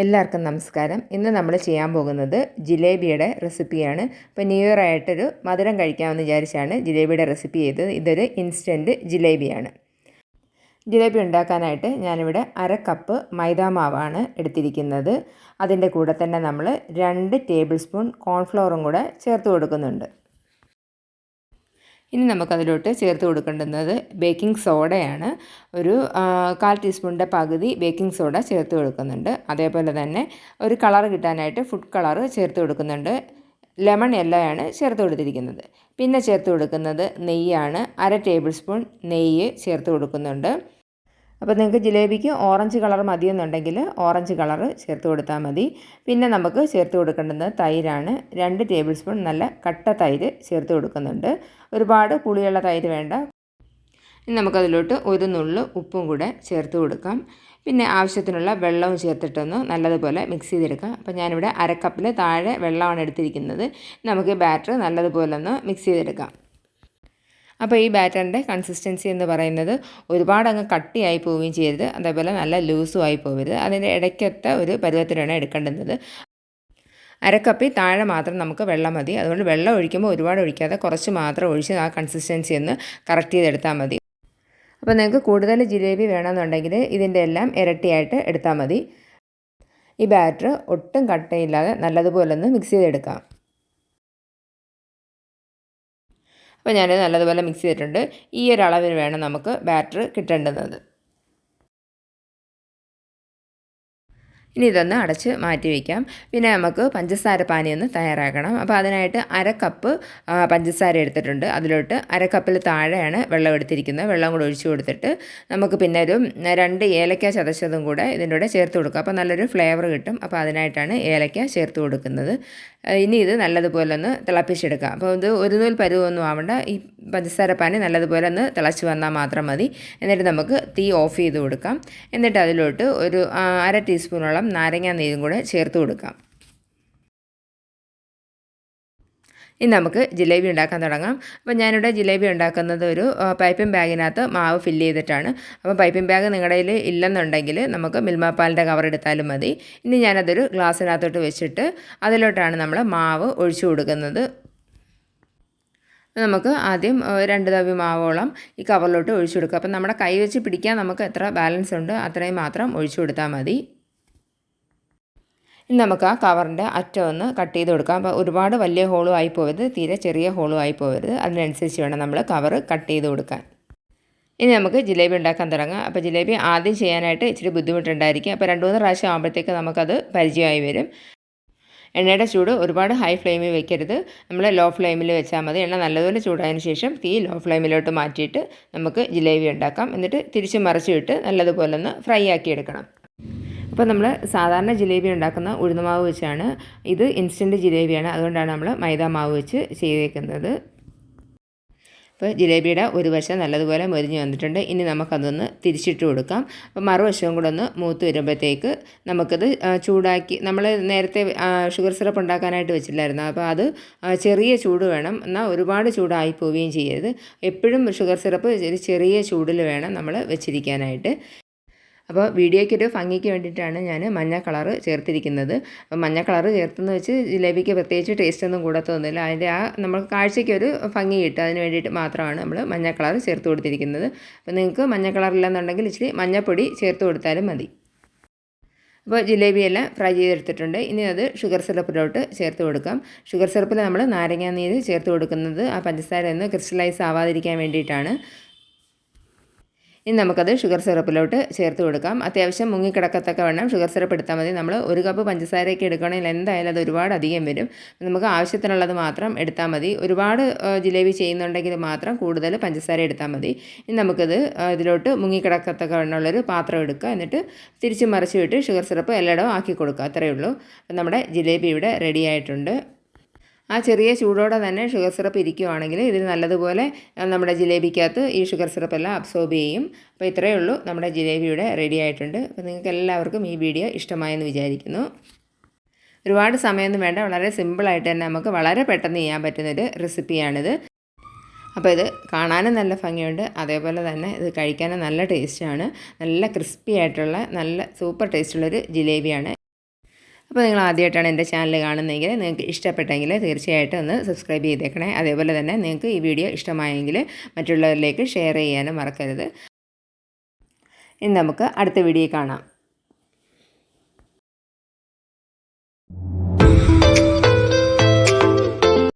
എല്ലാവർക്കും നമസ്കാരം. ഇന്ന് നമ്മൾ ചെയ്യാൻ പോകുന്നത് ജിലേബിയുടെ റെസിപ്പിയാണ്. ഇപ്പോൾ ന്യൂ ഇയർ ആയിട്ടൊരു മധുരം കഴിക്കാമെന്ന് വിചാരിച്ചാണ് ജിലേബിയുടെ റെസിപ്പി ചെയ്തത്. ഇതൊരു ഇൻസ്റ്റന്റ് ജിലേബിയാണ്. ജിലേബി ഉണ്ടാക്കാനായിട്ട് ഞാനിവിടെ അര കപ്പ് മൈദാമാവാണ് എടുത്തിരിക്കുന്നത്. അതിന്റെ കൂടെ തന്നെ നമ്മൾ രണ്ട് ടേബിൾ സ്പൂൺ കോൺഫ്ലവറും കൂടെ ചേർത്ത് കൊടുക്കുന്നുണ്ട്. ഇനി നമുക്കതിലോട്ട് ചേർത്ത് കൊടുക്കേണ്ടുന്നത് ബേക്കിംഗ് സോഡയാണ്. ഒരു കാൽ ടീസ്പൂണിന്റെ പകുതി ബേക്കിംഗ് സോഡ ചേർത്ത് കൊടുക്കുന്നുണ്ട്. അതേപോലെ തന്നെ ഒരു കളർ കിട്ടാനായിട്ട് ഫുഡ് കളർ ചേർത്ത് കൊടുക്കുന്നുണ്ട്. ലെമൺ യെല്ലോയാണ് ചേർത്ത് കൊടുത്തിരിക്കുന്നത്. പിന്നെ ചേർത്ത് കൊടുക്കുന്നത് നെയ്യാണ്. അര ടേബിൾ സ്പൂൺ നെയ്യ് ചേർത്ത് കൊടുക്കുന്നുണ്ട്. അപ്പോൾ നിങ്ങൾക്ക് ജിലേബിക്ക് ഓറഞ്ച് കളർ മതിയെന്നുണ്ടെങ്കിൽ ഓറഞ്ച് കളർ ചേർത്ത് കൊടുത്താൽ മതി. പിന്നെ നമുക്ക് ചേർത്ത് കൊടുക്കേണ്ടത് തൈരാണ്. രണ്ട് ടേബിൾ സ്പൂൺ നല്ല കട്ട തൈര് ചേർത്ത് കൊടുക്കുന്നുണ്ട്. ഒരുപാട് പുളിയുള്ള തൈര് വേണ്ട. ഇനി നമുക്കതിലോട്ട് ഒരു നുള്ളു ഉപ്പും കൂടെ ചേർത്ത് കൊടുക്കാം. പിന്നെ ആവശ്യത്തിനുള്ള വെള്ളവും ചേർത്തിട്ടൊന്ന് നല്ലതുപോലെ മിക്സ് ചെയ്തെടുക്കാം. അപ്പോൾ ഞാനിവിടെ അരക്കപ്പിൽ താഴെ വെള്ളമാണ് എടുത്തിരിക്കുന്നത്. നമുക്ക് ബാറ്റർ നല്ലതുപോലെ ഒന്ന് മിക്സ് ചെയ്തെടുക്കാം. അപ്പോൾ ഈ ബാറ്ററിന്റെ കൺസിസ്റ്റൻസി എന്ന് പറയുന്നത് ഒരുപാട് അങ്ങ് കട്ടിയായി പോവുകയും ചെയ്യരുത്. അതേപോലെ നല്ല ലൂസും ആയി പോകരുത് അതിന്റെ ഇടയ്ക്കത്തെ ഒരു പരുവത്തിലാണ് എടുക്കേണ്ടുന്നത്. അരക്കപ്പി താഴെ മാത്രം നമുക്ക് വെള്ളം മതി. അതുകൊണ്ട് വെള്ളം ഒഴിക്കുമ്പോൾ ഒരുപാട് ഒഴിക്കാതെ കുറച്ച് മാത്രം ഒഴിച്ച് ആ കൺസിസ്റ്റൻസി ഒന്ന് കറക്റ്റ് ചെയ്തെടുത്താൽ മതി. അപ്പോൾ നിങ്ങൾക്ക് കൂടുതൽ ജിലേബി വേണമെന്നുണ്ടെങ്കിൽ ഇതിന്റെ എല്ലാം ഇരട്ടിയായിട്ട് എടുത്താൽ മതി. ഈ ബാറ്റർ ഒട്ടും കട്ടയില്ലാതെ നല്ലതുപോലെ ഒന്ന് മിക്സ് ചെയ്തെടുക്കാം. അപ്പോൾ ഞാൻ നല്ലതുപോലെ മിക്സ് ചെയ്തിട്ടുണ്ട്. ഈ ഒരു വേണം നമുക്ക് ബാറ്റർ കിട്ടേണ്ടുന്നത്. ഇനി ഇതൊന്ന് അടച്ച് മാറ്റി വയ്ക്കാം പിന്നെ നമുക്ക് പഞ്ചസാര പാനി ഒന്ന് തയ്യാറാക്കണം. അപ്പോൾ അതിനായിട്ട് അര കപ്പ് പഞ്ചസാര എടുത്തിട്ടുണ്ട്. അതിലോട്ട് അര കപ്പിൽ താഴെയാണ് വെള്ളം എടുത്തിരിക്കുന്നത്. വെള്ളം കൂടെ ഒഴിച്ചു കൊടുത്തിട്ട് നമുക്ക് പിന്നെ ഒരു രണ്ട് ഏലക്ക ചതച്ചതും കൂടെ ഇതിന്റെ കൂടെ ചേർത്ത് കൊടുക്കുക അപ്പോൾ നല്ലൊരു ഫ്ലേവർ കിട്ടും. അപ്പോൾ അതിനായിട്ടാണ് ഏലക്ക ചേർത്ത് കൊടുക്കുന്നത്. ഇനി ഇത് നല്ലതുപോലെ ഒന്ന് തിളപ്പിച്ചെടുക്കാം. അപ്പോൾ ഇത് ഒരു നൂൽ പരുവൊന്നും ആവണ്ട. ഈ പഞ്ചസാര പാനി നല്ലതുപോലെ ഒന്ന് തിളച്ച് വന്നാൽ മാത്രം മതി. എന്നിട്ട് നമുക്ക് തീ ഓഫ് ചെയ്ത് കൊടുക്കാം. എന്നിട്ട് അതിലോട്ട് ഒരു അര ടീസ്പൂണോളം നാരങ്ങാ നീരും കൂടെ ചേർത്ത് കൊടുക്കാം. ഇനി നമുക്ക് ജിലേബി ഉണ്ടാക്കാൻ തുടങ്ങാം. അപ്പോൾ ഞാനിവിടെ ജിലേബി ഉണ്ടാക്കുന്നത് ഒരു പൈപ്പിംഗ് ബാഗിനകത്ത് മാവ് ഫില്ല് ചെയ്തിട്ടാണ്. അപ്പോൾ പൈപ്പിംഗ് ബാഗ് നിങ്ങളുടെ കയ്യിൽ ഇല്ലെന്നുണ്ടെങ്കിൽ നമുക്ക് മിൽമാപ്പാലിന്റെ കവർ എടുത്താലും മതി. ഇനി ഞാനതൊരു ഗ്ലാസ്സിനകത്തോട്ട് വെച്ചിട്ട് അതിലോട്ടാണ് നമ്മൾ മാവ് ഒഴിച്ചു കൊടുക്കുന്നത്. നമുക്ക് ആദ്യം രണ്ട് തവി മാവോളം ഈ കവറിലോട്ട് ഒഴിച്ചു കൊടുക്കുക അപ്പം നമ്മുടെ കൈ വെച്ച് പിടിക്കാൻ നമുക്ക് എത്ര ബാലൻസ് ഉണ്ട് അത്രയും മാത്രം ഒഴിച്ചു കൊടുത്താൽ മതി. ഇനി നമുക്ക് ആ കവറിന്റെ അറ്റം ഒന്ന് കട്ട് ചെയ്ത് കൊടുക്കാം. അപ്പോൾ ഒരുപാട് വലിയ ഹോളും ആയി പോകരുത് തീരെ ചെറിയ ഹോളും ആയി പോകരുത് അതിനനുസരിച്ച് വേണം നമ്മൾ കവർ കട്ട് ചെയ്ത് കൊടുക്കാൻ. ഇനി നമുക്ക് ജിലേബി ഉണ്ടാക്കാൻ തുടങ്ങാം. അപ്പോൾ ജിലേബി ആദ്യം ചെയ്യാനായിട്ട് ഇച്ചിരി ബുദ്ധിമുട്ടുണ്ടായിരിക്കും. അപ്പോൾ രണ്ട് മൂന്ന് പ്രാവശ്യം ആകുമ്പോഴത്തേക്ക് നമുക്കത് പരിചയമായി വരും. എണ്ണയുടെ ചൂട് ഒരുപാട് ഹൈ ഫ്ലെയിമിൽ വെക്കരുത്. നമ്മൾ ലോ ഫ്ലെയിമിൽ വെച്ചാൽ മതി. എണ്ണ നല്ലതുപോലെ ചൂടായതിനു ശേഷം തീ ലോ ഫ്ലെയിമിലോട്ട് മാറ്റിയിട്ട് നമുക്ക് ജിലേബി ഉണ്ടാക്കാം. എന്നിട്ട് തിരിച്ച് മറിച്ചിട്ട് നല്ലതുപോലെ ഒന്ന് ഫ്രൈ ആക്കി എടുക്കണം. അപ്പോൾ നമ്മൾ സാധാരണ ജിലേബി ഉണ്ടാക്കുന്ന ഉഴുന്നുമാവ് വെച്ചാണ്. ഇത് ഇൻസ്റ്റന്റ് ജിലേബിയാണ്. അതുകൊണ്ടാണ് നമ്മൾ മൈദ മാവ് വെച്ച് ചെയ്തേക്കുന്നത്. ഇപ്പോൾ ജിലേബിയുടെ ഒരു വശം നല്ലതുപോലെ മൊരിഞ്ഞ് വന്നിട്ടുണ്ട്. ഇനി നമുക്കതൊന്ന് തിരിച്ചിട്ട് കൊടുക്കാം. അപ്പോൾ മറുവശവും കൂടെ ഒന്ന് മൂത്ത് വരുമ്പോഴത്തേക്ക് നമുക്കത് ചൂടാക്കി നമ്മൾ നേരത്തെ ഷുഗർ സിറപ്പ് ഉണ്ടാക്കാനായിട്ട് വെച്ചില്ലായിരുന്നു? അപ്പോൾ അത് ചെറിയ ചൂട് വേണം. എന്നാൽ ഒരുപാട് ചൂടായി പോവുകയും ചെയ്യരുത്. എപ്പോഴും ഷുഗർ സിറപ്പ് ചെറിയ ചൂടിൽ വേണം നമ്മൾ വെച്ചിരിക്കാനായിട്ട്. അപ്പോൾ വീഡിയോയ്ക്കൊരു ഭംഗിക്ക് വേണ്ടിയിട്ടാണ് ഞാൻ മഞ്ഞ കളറ് ചേർത്തിരിക്കുന്നത്. അപ്പോൾ മഞ്ഞ കളറ് ചേർത്തെന്ന് വെച്ച് ജിലേബിക്ക് പ്രത്യേകിച്ച് ടേസ്റ്റ് ഒന്നും കൂടത്തൊന്നുമില്ല അതിന്റെ ആ നമ്മൾ കാഴ്ചയ്ക്കൊരു ഭംഗി കിട്ടും. അതിന് വേണ്ടിയിട്ട് മാത്രമാണ് നമ്മൾ മഞ്ഞ കളർ ചേർത്ത് കൊടുത്തിരിക്കുന്നത്. അപ്പോൾ നിങ്ങൾക്ക് മഞ്ഞ കളറില്ലെന്നുണ്ടെങ്കിൽ ഇച്ചിരി മഞ്ഞപ്പൊടി ചേർത്ത് കൊടുത്താലും മതി. അപ്പോൾ ജിലേബിയെല്ലാം ഫ്രൈ ചെയ്തെടുത്തിട്ടുണ്ട്. ഇനി അത് ഷുഗർ സിറപ്പിലോട്ട് ചേർത്ത് കൊടുക്കാം. ഷുഗർ സിറപ്പിൽ നമ്മൾ നാരങ്ങാ നീര് ചേർത്ത് കൊടുക്കുന്നത് ആ പഞ്ചസാര ഒന്ന് ക്രിസ്റ്റലൈസ് ആവാതിരിക്കാൻ വേണ്ടിയിട്ടാണ്. ഇനി നമുക്കത് ഷുഗർ സിറപ്പിലോട്ട് ചേർത്ത് കൊടുക്കാം. അത്യാവശ്യം മുങ്ങിക്കിടക്കത്തക്ക വേണം ഷുഗർ സിറപ്പ് എടുത്താൽ മതി. നമ്മൾ ഒരു കപ്പ് പഞ്ചസാരയൊക്കെ എടുക്കണമെങ്കിൽ എന്തായാലും അത് ഒരുപാട് അധികം വരും. നമുക്ക് ആവശ്യത്തിനുള്ളത് മാത്രം എടുത്താൽ മതി. ഒരുപാട് ജിലേബി ചെയ്യുന്നുണ്ടെങ്കിൽ മാത്രം കൂടുതൽ പഞ്ചസാര എടുത്താൽ മതി. ഇനി നമുക്കത് ഇതിലോട്ട് മുങ്ങിക്കിടക്കത്തക്ക വേണമുള്ളൊരു പാത്രം എടുക്കുക. എന്നിട്ട് തിരിച്ച് മറിച്ച് വിട്ട് ഷുഗർ സിറപ്പ് എല്ലായിടവും ആക്കി കൊടുക്കുക. അത്രയേ ഉള്ളൂ. നമ്മുടെ ജിലേബി ഇവിടെ റെഡി ആയിട്ടുണ്ട്. ആ ചെറിയ ചൂടോടെ തന്നെ ഷുഗർ സിറപ്പ് ഇരിക്കുവാണെങ്കിൽ ഇതിൽ നല്ലതുപോലെ നമ്മുടെ ജിലേബിക്കകത്ത് ഈ ഷുഗർ സിറപ്പ് എല്ലാം അബ്സോർബ് ചെയ്യും. അപ്പോൾ ഇത്രയേ ഉള്ളൂ. നമ്മുടെ ജിലേബിയുടെ റെഡി ആയിട്ടുണ്ട്. അപ്പോൾ നിങ്ങൾക്ക് എല്ലാവർക്കും ഈ വീഡിയോ ഇഷ്ടമായെന്ന് വിചാരിക്കുന്നു. ഒരുപാട് സമയമൊന്നും വേണ്ട. വളരെ സിമ്പിളായിട്ട് തന്നെ നമുക്ക് വളരെ പെട്ടെന്ന് ചെയ്യാൻ പറ്റുന്നൊരു റെസിപ്പിയാണിത് അപ്പോൾ ഇത് കാണാനും നല്ല ഭംഗിയുണ്ട്. അതേപോലെ തന്നെ ഇത് കഴിക്കാനും നല്ല ടേസ്റ്റാണ് നല്ല ക്രിസ്പി ആയിട്ടുള്ള നല്ല സൂപ്പർ ടേസ്റ്റുള്ളൊരു ജിലേബിയാണ്. അപ്പോൾ നിങ്ങൾ ആദ്യമായിട്ടാണ് എന്റെ ചാനൽ കാണുന്നതെങ്കിൽ നിങ്ങൾക്ക് ഇഷ്ടപ്പെട്ടെങ്കിൽ തീർച്ചയായിട്ടും ഒന്ന് സബ്സ്ക്രൈബ് ചെയ്തേക്കണേ. അതേപോലെ തന്നെ നിങ്ങൾക്ക് ഈ വീഡിയോ ഇഷ്ടമായെങ്കിൽ മറ്റുള്ളവരിലേക്ക് ഷെയർ ചെയ്യാനും മറക്കരുത്. ഇനി നമുക്ക് അടുത്ത വീഡിയോ കാണാം.